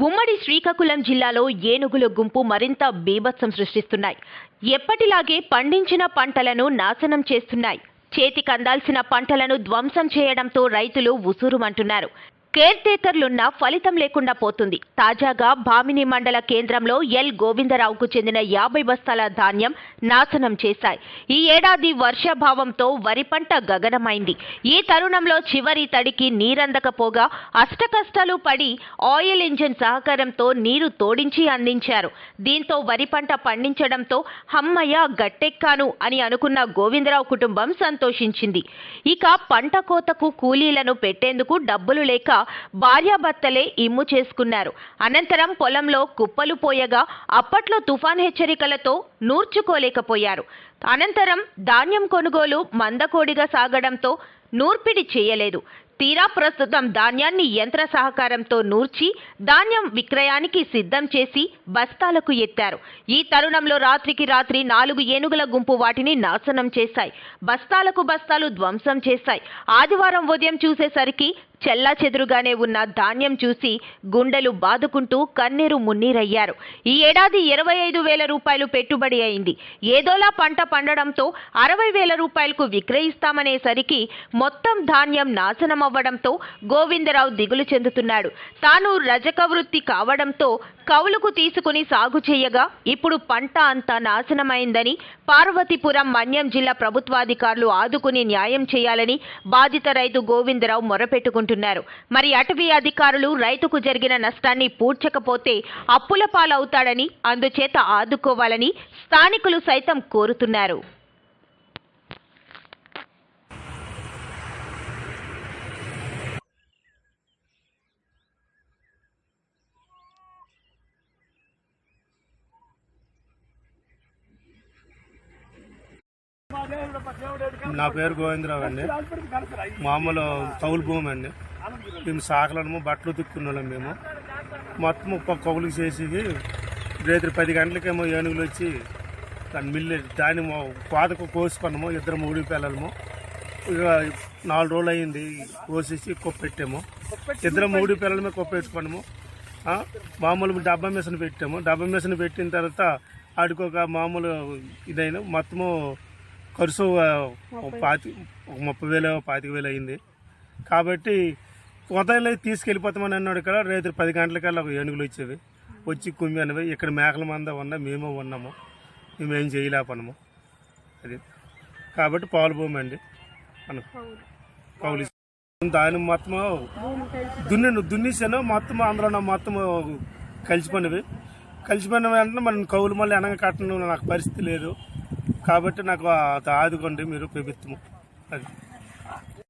ఉమ్మడి శ్రీకాకుళం జిల్లాలో ఏనుగుల గుంపు మరింత బీభత్సం సృష్టిస్తున్నాయి. ఎప్పటిలాగే పండించిన పంటలను నాశనం చేస్తున్నాయి. చేతికందాల్సిన పంటలను ధ్వంసం చేయడంతో రైతులు ఉసూరుమంటున్నారు. కేర్ టేకర్లున్న ఫలితం లేకుండా పోతుంది. తాజాగా భామిని మండల కేంద్రంలో ఎల్. గోవిందరావుకు చెందిన యాభై బస్తాల ధాన్యం నాశనం చేశాయి. ఈ ఏడాది వర్షాభావంతో వరి పంట గగనమైంది. ఈ తరుణంలో చివరి తడికి నీరందకపోగా అష్టకష్టాలు పడి ఆయిల్ ఇంజిన్ సహకారంతో నీరు తోడించి అందించారు. దీంతో వరి పంట పండించడంతో హమ్మయ్య గట్టెక్కాను అని అనుకున్న గోవిందరావు కుటుంబం సంతోషించింది. ఇక పంట కోతకు కూలీలను పెట్టేందుకు డబ్బులు లేక భార్యాభర్తలే ఇమ్ము చేసుకున్నారు. అనంతరం పొలంలో కుప్పలు పోయగా అప్పట్లో తుఫాన్ హెచ్చరికలతో నూర్చుకోలేకపోయారు. అనంతరం ధాన్యం కొనుగోలు మందకోడిగా సాగడంతో నూర్పిడి చేయలేదు. తీరా ప్రస్తుతం ధాన్యాన్ని యంత్ర సహకారంతో నూర్చి ధాన్యం విక్రయానికి సిద్ధం చేసి బస్తాలకు ఎత్తారు. ఈ తరుణంలో రాత్రికి రాత్రి నాలుగు ఏనుగుల గుంపు వాటిని నాశనం చేశాయి. బస్తాలకు బస్తాలు ధ్వంసం చేశాయి. ఆదివారం ఉదయం చూసేసరికి చెల్లా చెదురుగానే ఉన్న ధాన్యం చూసి గుండెలు బాదుకుంటూ కన్నీరు మున్నీరయ్యారు. ఈ ఏడాది ఇరవై ఐదు వేల రూపాయలు పెట్టుబడి అయింది. ఏదోలా పంట పండడంతో అరవై వేల రూపాయలకు విక్రయిస్తామనేసరికి మొత్తం ధాన్యం నాశనం అవ్వడంతో గోవిందరావు దిగులు చెందుతున్నాడు. తాను రజక వృత్తి కావడంతో కౌలుకు తీసుకుని సాగు చేయగా ఇప్పుడు పంట అంతా నాశనమైందని పార్వతీపురం మన్యం జిల్లా ప్రభుత్వాధికారులు ఆదుకుని న్యాయం చేయాలని బాధిత రైతు గోవిందరావు మొరపెట్టుకుంటున్నారు. మరి అటవీ అధికారులు రైతుకు జరిగిన నష్టాన్ని పూడ్చకపోతే అప్పుల పాలవుతాడని అందుచేత ఆదుకోవాలని స్థానికులు సైతం కోరుతున్నారు. నా పేరు గోవిందరావు అండి. మామూలు కౌలు భూమి అండి. మేము సాకలను బట్టలు తిక్కున్నాం మేము. మొత్తం ఒక్క కౌలుకి చేసి రేత్రి పది గంటలకేమో ఏనుగులు వచ్చి దాని మిల్లు దాన్ని కోతకు కోసుకున్నాము ఇద్దరు మూడు పిల్లలము. ఇక నాలుగు రోజులు అయింది కోసేసి కొప్పెట్టాము ఇద్దరు మూడు పిల్లలమే కొప్పెట్టుకున్నాము మామూలు డబ్బా మిషన్ పెట్టాము. డబ్బా మిషన్ పెట్టిన తర్వాత ఆడికొక ఒక మామూలు ఇదైన మొత్తము ఖర్చు పాతి ఒక ముప్పై వేలు పాతిక వేలు అయింది. కాబట్టి కొత్తలో తీసుకెళ్ళిపోతామని అన్నాడు ఇక్కడ. రేత్రి పది గంటలకల్లా ఒక ఏనుగులు వచ్చేవి. వచ్చి కుమ్మి అనేవి ఇక్కడ మేకల మంద ఉన్నా మేము ఉన్నాము. మేము చేయలేపనము అది. కాబట్టి పాలు భూమి అండి దాని మొత్తం దున్ని దున్నేసాను. మొత్తం అందులో మొత్తం కలిసిపోయినవి. కలిసిపోయిన వెంటనే మన కౌలు మళ్ళీ వెనక కట్టడం నాకు పరిస్థితి లేదు. కాబట్టి నాకు ఆదుకోండి మీరు ప్రభుత్వం అది.